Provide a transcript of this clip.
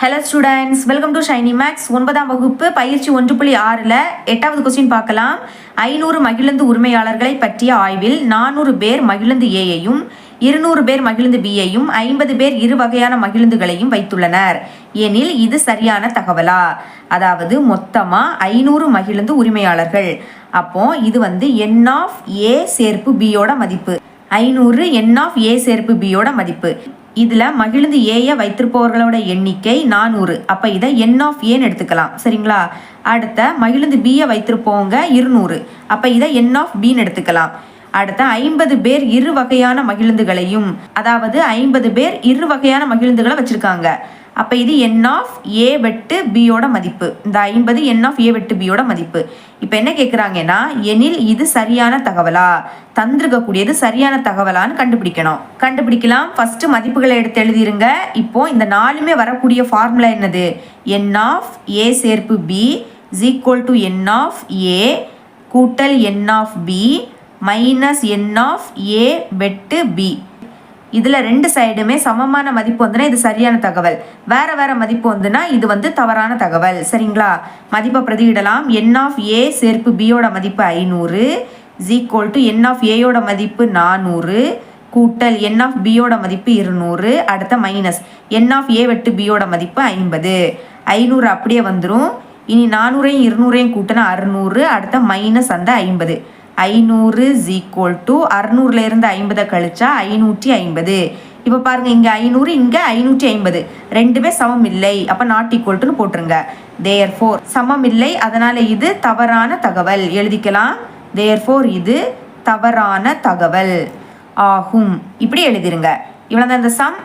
Hello students welcome to Shiny Max ஒன்பதாம் வகுப்பு பயிற்சி ஒன்று புள்ளி ஆறில் எட்டாவது கொஸ்டின் பார்க்கலாம். ஐநூறு மகிழுந்து உரிமையாளர்களை பற்றிய ஆய்வில் நானூறு பேர் மகிழுந்து ஏயையும் இருநூறு பேர் மகிழுந்து பியையும் ஐம்பது பேர் இரு வகையான மகிழுந்துகளையும் வைத்துள்ளனர். எனில் இது சரியான தகவலா? அதாவது மொத்தமாக ஐநூறு மகிழுந்து உரிமையாளர்கள். அப்போ இது வந்து என் ஆஃப் ஏ சேர்ப்பு பியோட மதிப்பு. ஐநூறு என் ஆஃப் ஏ சேர்ப்பு பியோட மதிப்பு. இதில் மகிழுந்து ஏயை வைத்திருப்பவர்களோட எண்ணிக்கை நானூறு. அப்போ இதை என் ஆஃப் ஏன்னு எடுத்துக்கலாம். சரிங்களா? அடுத்த மகிழுந்து பியை வைத்திருப்பவங்க இருநூறு. அப்போ இதை என் ஆஃப் பின்னு எடுத்துக்கலாம். அடுத்த ஐம்பது பேர் இரு வகையான மகிழுந்துகளையும் அதாவது ஐம்பது பேர் இரு வகையான மகிழுந்துகளை வச்சுருக்காங்க. அப்போ இது என் ஆஃப் ஏ வெட்டு பியோட மதிப்பு. இந்த ஐம்பது என் ஆஃப் ஏ வெட்டு பியோட மதிப்பு. இப்போ என்ன கேட்குறாங்கன்னா எனில் இது சரியான தகவலா? தந்திருக்கக்கூடியது சரியான தகவலான்னு கண்டுபிடிக்கணும். கண்டுபிடிக்கலாம். ஃபஸ்ட்டு மதிப்புகளை எடுத்து எழுதிருங்க. இப்போ இந்த நாலுமே வரக்கூடிய ஃபார்முலா என்னது? என் ஆஃப் ஏ சேர்ப்பு B is equal to n of A கூட்டல் n of B minus n of A வெட்டு பி இதில் ரெண்டு சைடுமே சமமான மதிப்பு வந்துன்னா இது சரியான தகவல். வேற வேற மதிப்பு வந்துன்னா இது வந்து தவறான தகவல். சரிங்களா? மதிப்பை பிரதியிடலாம். என் ஆஃப் ஏ சேர்ப்பு பியோட மதிப்பு ஐநூறு. Is equal to n of ஏயோட மதிப்பு நானூறு. கூட்டல் என் ஆஃப் பியோட மதிப்பு இருநூறு. அடுத்த மைனஸ் என் ஆஃப் ஏ வெட்டு பியோட மதிப்பு ஐம்பது. ஐநூறு அப்படியே வந்துடும் இனி நானூறையும் இருநூறையும் கூட்டினா அறுநூறு. அடுத்த மைனஸ் அந்த ஐம்பது. ஐநூறு இஸ் ஈக்குவல் டு அறுநூறுல இருந்து ஐம்பதை கழிச்சா ஐநூற்றி ஐம்பது. இப்போ பாருங்க இங்கே ஐநூறு இங்கே ஐநூற்றி ஐம்பது. ரெண்டுமே சமம் இல்லை அப்போ நாட் ஈக்குவல் போட்டுருங்க தேர் ஃபோர் சமம் இல்லை அதனால் இது தவறான தகவல். எழுதிக்கலாம். தேர் ஃபோர் இது தவறான தகவல். ஆகும். இப்படி எழுதிருங்க. இவ்வளோ இந்த சம்